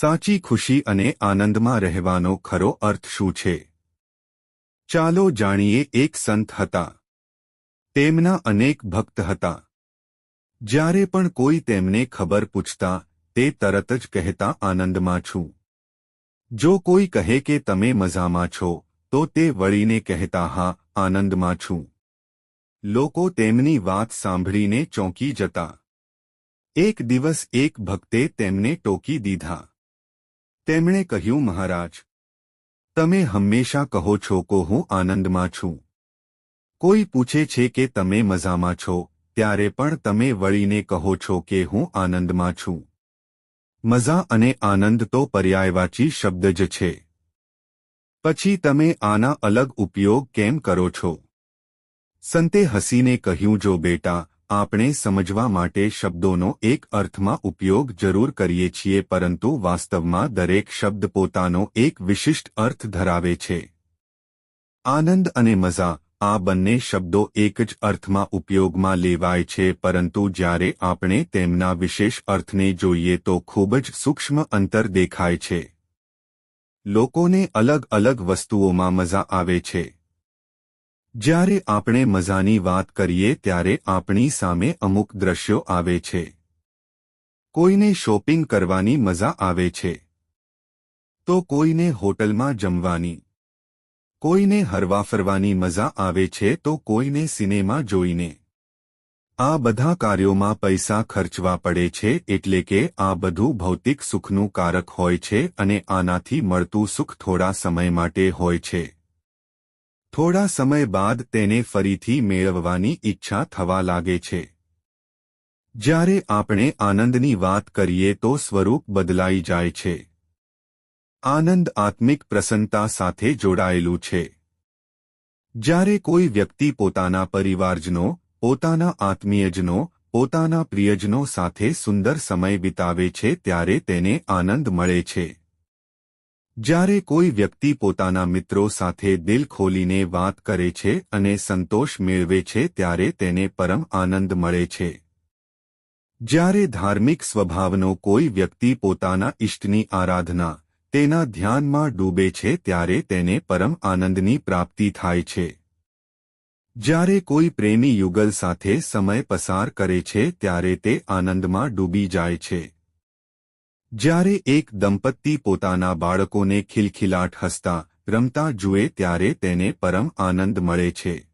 સાચી ખુશી અને આનંદમાં રહેવાનો ખરો અર્થ શું છે? ચાલો જાણીએ એક સંત હતા. તેમના અનેક ભક્ત હતા. જ્યારે પણ કોઈ તેમને ખબર પૂછતા, તે તરત જ કહેતા, આનંદમાં છું. જો કોઈ કહે કે, તમે મજામાં છો, તો તે વળીને કહેતા, હા, આનંદમાં છું. લોકો તેમની વાત સાંભળીને ચોંકી જતા. એક દિવસ એક ભક્તે તેમને ટોકી દીધા. તેમણે કહ્યું, મહારાજ, તમે હંમેશા કહો છો કે હું આનંદમાં છું. કોઈ પૂછે છે કે તમે મજામાં છો, ત્યારે પણ તમે વળીને કહો છો કે હું આનંદમાં છું. મજા અને આનંદ તો પર્યાયવાચી શબ્દ જ છે. પછી તમે આના અલગ ઉપયોગ કેમ કરો છો? સંતે હસીને કહ્યું, જો બેટા આપણે સમજવા માટે શબ્દોનો એક અર્થમાં ઉપયોગ જરૂર કરીએ છીએ, પરંતુ વાસ્તવમાં દરેક શબ્દ પોતાનો એક વિશિષ્ટ અર્થ ધરાવે છે. આનંદ અને મજા આ બંને શબ્દો એક જ અર્થમાં ઉપયોગમાં લેવાય છે, પરંતુ જ્યારે આપણે તેમના વિશેષ અર્થને જોઈએ તો ખૂબ જ સૂક્ષ્મ અંતર દેખાય છે. લોકોને અલગ અલગ વસ્તુઓમાં મજા આવે છે. જ્યારે આપણે મજાની વાત કરીએ ત્યારે આપણી સામે અમુક દ્રશ્યો આવે છે. કોઈને શોપિંગ કરવાની મજા આવે છે. તો કોઈને હોટલમાં જમવાની. કોઈને હરવા ફરવાની મજા આવે છે તો કોઈને સિનેમા જોઈને. આ બધા કાર્યોમાં પૈસા ખર્ચવા પડે છે એટલે કે આ બધું ભૌતિક સુખનું કારક હોય છે અને આનાથી મળતું સુખ થોડા સમય માટે હોય છે. થોડા સમય બાદ તેને ફરીથી મેળવવાની ઈચ્છા થવા લાગે છે. જ્યારે આપણે આનંદની વાત કરીએ તો સ્વરૂપ બદલાઈ જાય છે. આનંદ આત્મિક પ્રસન્નતા સાથે જોડાયેલું છે. જ્યારે કોઈ વ્યક્તિ પોતાના પરિવારજનો, પોતાના આત્મીયજનો, પોતાના પ્રિયજનો સાથે સુંદર સમય વિતાવે છે ત્યારે તેને આનંદ મળે છે. જ્યારે કોઈ વ્યક્તિ પોતાના મિત્રો સાથે દિલ ખોલીને વાત કરે છે અને સંતોષ મેળવે છે ત્યારે તેને પરમ આનંદ મળે છે. જ્યારે ધાર્મિક સ્વભાવનો કોઈ વ્યક્તિ પોતાના ઇષ્ટની આરાધના, તેના ધ્યાનમાં ડૂબે છે ત્યારે તેને પરમ આનંદની પ્રાપ્તિ થાય છે. જ્યારે કોઈ પ્રેમી યુગલ સાથે સમય પસાર કરે છે ત્યારે તે આનંદમાં ડૂબી જાય છે. જ્યારે એક દંપતી પોતાના બાળકોને ખિલખિલાટ હસતા રમતા જુએ ત્યારે તેને પરમ આનંદ મળે છે.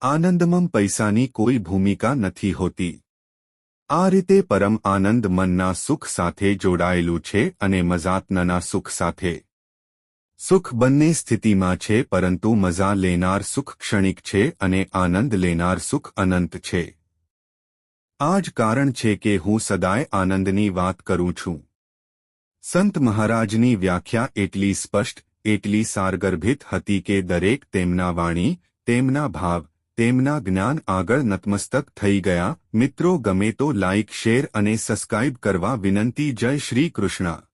આનંદમાં પૈસાની કોઈ ભૂમિકા નથી હોતી. આ રીતે પરમ આનંદ મનના સુખ સાથે જોડાયેલું છે અને મઝાત્નના સુખ સાથે. સુખ બંને સ્થિતિમાં છે પરંતુ મજા લેનાર સુખ ક્ષણિક છે અને આનંદ લેનાર સુખ અનંત છે. આ જ કારણ છે કે હું સદાય આનંદની વાત કરું છું. સંત મહારાજની વ્યાખ્યા એટલી સ્પષ્ટ, એટલી સારગર્ભિત હતી કે દરેક તેમના વાણી, તેમના ભાવ, તેમના જ્ઞાન આગળ નતમસ્તક થઈ ગયા. મિત્રો ગમે તો લાઇક શેર અને સબસ્ક્રાઇબ કરવા વિનંતી જય શ્રી કૃષ્ણ.